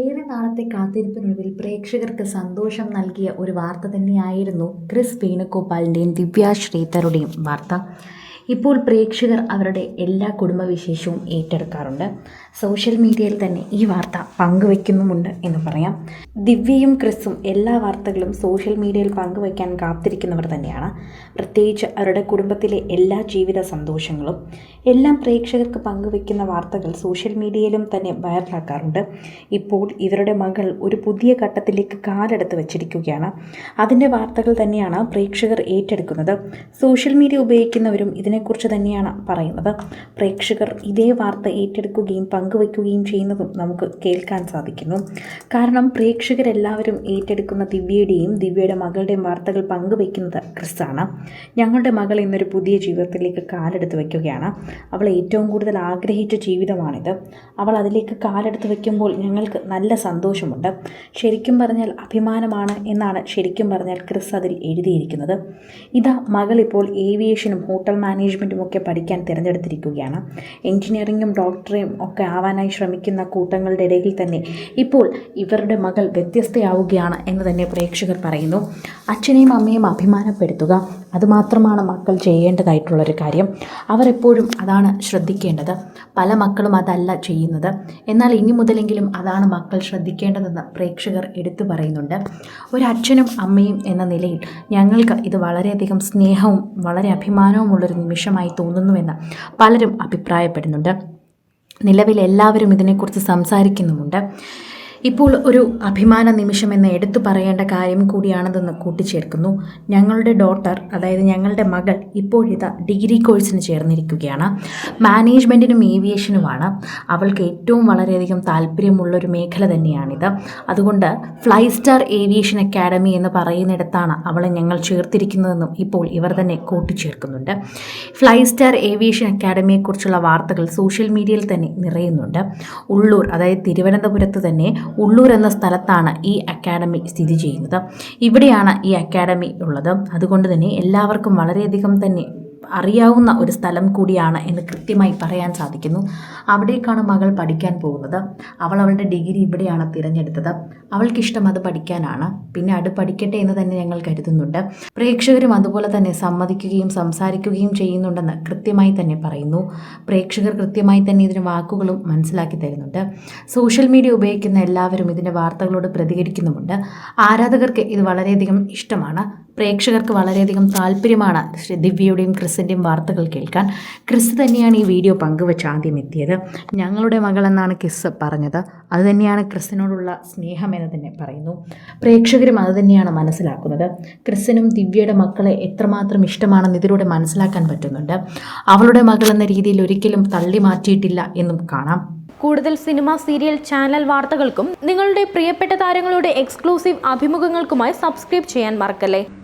ഏറെ നാളത്തെ കാത്തിരിപ്പിനൊടുവിൽ പ്രേക്ഷകർക്ക് സന്തോഷം നൽകിയ ഒരു വാർത്ത തന്നെയായിരുന്നു ക്രിസ് വേണുഗോപാലിന്റെയും ദിവ്യ ശ്രീധരുടെയും വാർത്ത. ഇപ്പോൾ പ്രേക്ഷകർ അവരുടെ എല്ലാ കുടുംബവിശേഷവും ഏറ്റെടുക്കാറുണ്ട്. സോഷ്യൽ മീഡിയയിൽ തന്നെ ഈ വാർത്ത പങ്കുവെക്കുന്നുമുണ്ട് എന്ന് പറയാം. ദിവ്യയും ക്രിസും എല്ലാ വാർത്തകളും സോഷ്യൽ മീഡിയയിൽ പങ്കുവയ്ക്കാൻ കാത്തിരിക്കുന്നവർ തന്നെയാണ്. പ്രത്യേകിച്ച് അവരുടെ കുടുംബത്തിലെ എല്ലാ ജീവിത സന്തോഷങ്ങളും എല്ലാം പ്രേക്ഷകർക്ക് പങ്കുവെക്കുന്ന വാർത്തകൾ സോഷ്യൽ മീഡിയയിലും തന്നെ വൈറലാക്കാറുണ്ട്. ഇപ്പോൾ ഇവരുടെ മകൾ ഒരു പുതിയ ഘട്ടത്തിലേക്ക് കാലെടുത്ത് വച്ചിരിക്കുകയാണ്. അതിന്റെ വാർത്തകൾ തന്നെയാണ് പ്രേക്ഷകർ ഏറ്റെടുക്കുന്നത്. സോഷ്യൽ മീഡിയ ഉപയോഗിക്കുന്നവരും ഇതിനെക്കുറിച്ച് തന്നെയാണ് പറയുന്നത്. പ്രേക്ഷകർ ഇതേ വാർത്ത ഏറ്റെടുക്കുകയും പങ്കുവയ്ക്കുകയും ചെയ്യുന്നതും നമുക്ക് കേൾക്കാൻ സാധിക്കുന്നു. കാരണം പ്രേക്ഷകരെല്ലാവരും ഏറ്റെടുക്കുന്ന ദിവ്യയുടെയും ദിവ്യയുടെ മകളുടെയും വാർത്തകൾ പങ്കുവയ്ക്കുന്നത് ക്രിസ്സാണ് ഞങ്ങളുടെ മകൾ ഇന്നൊരു പുതിയ ജീവിതത്തിലേക്ക് കാലെടുത്ത് വയ്ക്കുകയാണ്. അവൾ ഏറ്റവും കൂടുതൽ ആഗ്രഹിച്ച ജീവിതമാണിത്. അവൾ അതിലേക്ക് കാലെടുത്ത് വയ്ക്കുമ്പോൾ ഞങ്ങൾക്ക് നല്ല സന്തോഷമുണ്ട്. ശരിക്കും പറഞ്ഞാൽ അഭിമാനമാണ് എന്നാണ് ശരിക്കും പറഞ്ഞാൽ ക്രിസ് അതിൽ എഴുതിയിരിക്കുന്നത്. ഇതാ മകൾ ഇപ്പോൾ ഏവിയേഷനും ഹോട്ടൽ മാനേജ്മെന്റും ഒക്കെ പഠിക്കാൻ തിരഞ്ഞെടുത്തിരിക്കുകയാണ്. എഞ്ചിനീയറിങ്ങും ഡോക്ടറേയും ഒക്കെ ആവാനായി ശ്രമിക്കുന്ന കൂട്ടങ്ങളുടെ ഇടയിൽ തന്നെ ഇപ്പോൾ ഇവരുടെ മകൾ വ്യത്യസ്തയാവുകയാണ് എന്ന് തന്നെ പ്രേക്ഷകർ പറയുന്നു. അച്ഛനെയും അമ്മയും അഭിമാനപ്പെടുത്തുക അതുമാത്രമാണ് മക്കൾ ചെയ്യേണ്ടതായിട്ടുള്ളൊരു കാര്യം. അവരെപ്പോഴും അതാണ് ശ്രദ്ധിക്കേണ്ടത്. പല മക്കളും അതല്ല ചെയ്യുന്നത്. എന്നാൽ ഇനി മുതലെങ്കിലും അതാണ് മക്കൾ ശ്രദ്ധിക്കേണ്ടതെന്ന് പ്രേക്ഷകർ എടുത്തു പറയുന്നുണ്ട്. ഒരു അച്ഛനും അമ്മയും എന്ന നിലയിൽ ഞങ്ങൾക്ക് ഇത് വളരെയധികം സ്നേഹവും വളരെ അഭിമാനവുമുള്ളൊരു നിമിഷമായി തോന്നുന്നുവെന്ന് പലരും അഭിപ്രായപ്പെടുന്നുണ്ട്. നിലവിൽ എല്ലാവരും ഇതിനെക്കുറിച്ച് സംസാരിക്കുന്നുമുണ്ട്. ഇപ്പോൾ ഒരു അഭിമാന നിമിഷം എന്ന് എടുത്തു പറയേണ്ട കാര്യം കൂടിയാണതെന്ന് കൂട്ടിച്ചേർക്കുന്നു. ഞങ്ങളുടെ ഡോട്ടർ അതായത് ഞങ്ങളുടെ മകൾ ഇപ്പോഴിതാ ഡിഗ്രി കോഴ്സിന് ചേർന്നിരിക്കുകയാണ്. മാനേജ്മെന്റിനും ഏവിയേഷനുമാണ് അവൾക്ക് ഏറ്റവും വളരെയധികം താല്പര്യമുള്ളൊരു മേഖല തന്നെയാണിത്. അതുകൊണ്ട് ഫ്ലൈ സ്റ്റാർ ഏവിയേഷൻ അക്കാഡമി എന്ന് പറയുന്നിടത്താണ് അവളെ ഞങ്ങൾ ചേർത്തിരിക്കുന്നതെന്നും ഇപ്പോൾ ഇവർ തന്നെ കൂട്ടിച്ചേർക്കുന്നുണ്ട്. ഫ്ലൈ സ്റ്റാർ ഏവിയേഷൻ അക്കാഡമിയെക്കുറിച്ചുള്ള വാർത്തകൾ സോഷ്യൽ മീഡിയയിൽ തന്നെ നിറയുന്നുണ്ട്. ഉള്ളൂർ അതായത് തിരുവനന്തപുരത്ത് തന്നെ ഉള്ളൂർ എന്ന സ്ഥലത്താണ് ഈ അക്കാഡമി സ്ഥിതി ചെയ്യുന്നത്. ഇവിടെയാണ് ഈ അക്കാഡമി ഉള്ളത്. അതുകൊണ്ട് തന്നെ എല്ലാവർക്കും വളരെയധികം തന്നെ അറിയാവുന്ന ഒരു സ്ഥലം കൂടിയാണ് എന്ന് കൃത്യമായി പറയാൻ സാധിക്കുന്നു. അവിടേക്കാണ് മകൾ പഠിക്കാൻ പോകുന്നത്. അവൾ അവളുടെ ഡിഗ്രി ഇവിടെയാണ് തിരഞ്ഞെടുത്തത്. അവൾക്കിഷ്ടം അത് പഠിക്കാനാണ്. പിന്നെ അത് പഠിക്കട്ടെ എന്ന് തന്നെ ഞങ്ങൾ കരുതുന്നുണ്ട്. പ്രേക്ഷകരും അതുപോലെ തന്നെ സമ്മതിക്കുകയും സംസാരിക്കുകയും ചെയ്യുന്നുണ്ടെന്ന് കൃത്യമായി തന്നെ പറയുന്നു. പ്രേക്ഷകർ കൃത്യമായി തന്നെ ഇതിന് വാക്കുകളും മനസ്സിലാക്കി തരുന്നുണ്ട്. സോഷ്യൽ മീഡിയ ഉപയോഗിക്കുന്ന എല്ലാവരും ഇതിന്റെ വാർത്തകളോട് പ്രതികരിക്കുന്നുമുണ്ട്. ആരാധകർക്ക് ഇത് വളരെയധികം ഇഷ്ടമാണ്. പ്രേക്ഷകർക്ക് വളരെയധികം താല്പര്യമാണ് ദിവ്യയുടെയും ക്രിസിന്റെയും വാർത്തകൾ കേൾക്കാൻ ക്രിസ് തന്നെയാണ് ഈ വീഡിയോ പങ്കുവച്ച് ആദ്യം എത്തിയത്. ഞങ്ങളുടെ മകൾ എന്നാണ് കിസ് പറഞ്ഞത് അതുതന്നെയാണ് ക്രിസിനോടുള്ള സ്നേഹം എന്ന് തന്നെ പറയുന്നു. പ്രേക്ഷകരും അതുതന്നെയാണ് മനസ്സിലാക്കുന്നത്. ക്രിസിനും ദിവ്യയുടെ മക്കളെ എത്രമാത്രം ഇഷ്ടമാണെന്ന് ഇതിലൂടെ മനസ്സിലാക്കാൻ പറ്റുന്നുണ്ട്. അവളുടെ മകൾ എന്ന രീതിയിൽ ഒരിക്കലും തള്ളി മാറ്റിയിട്ടില്ല എന്നും കാണാം. കൂടുതൽ സിനിമ സീരിയൽ ചാനൽ വാർത്തകൾക്കും നിങ്ങളുടെ പ്രിയപ്പെട്ട താരങ്ങളുടെ എക്സ്ക്ലൂസീവ് അഭിമുഖങ്ങൾക്കുമായി സബ്സ്ക്രൈബ് ചെയ്യാൻ മറക്കല്ലേ?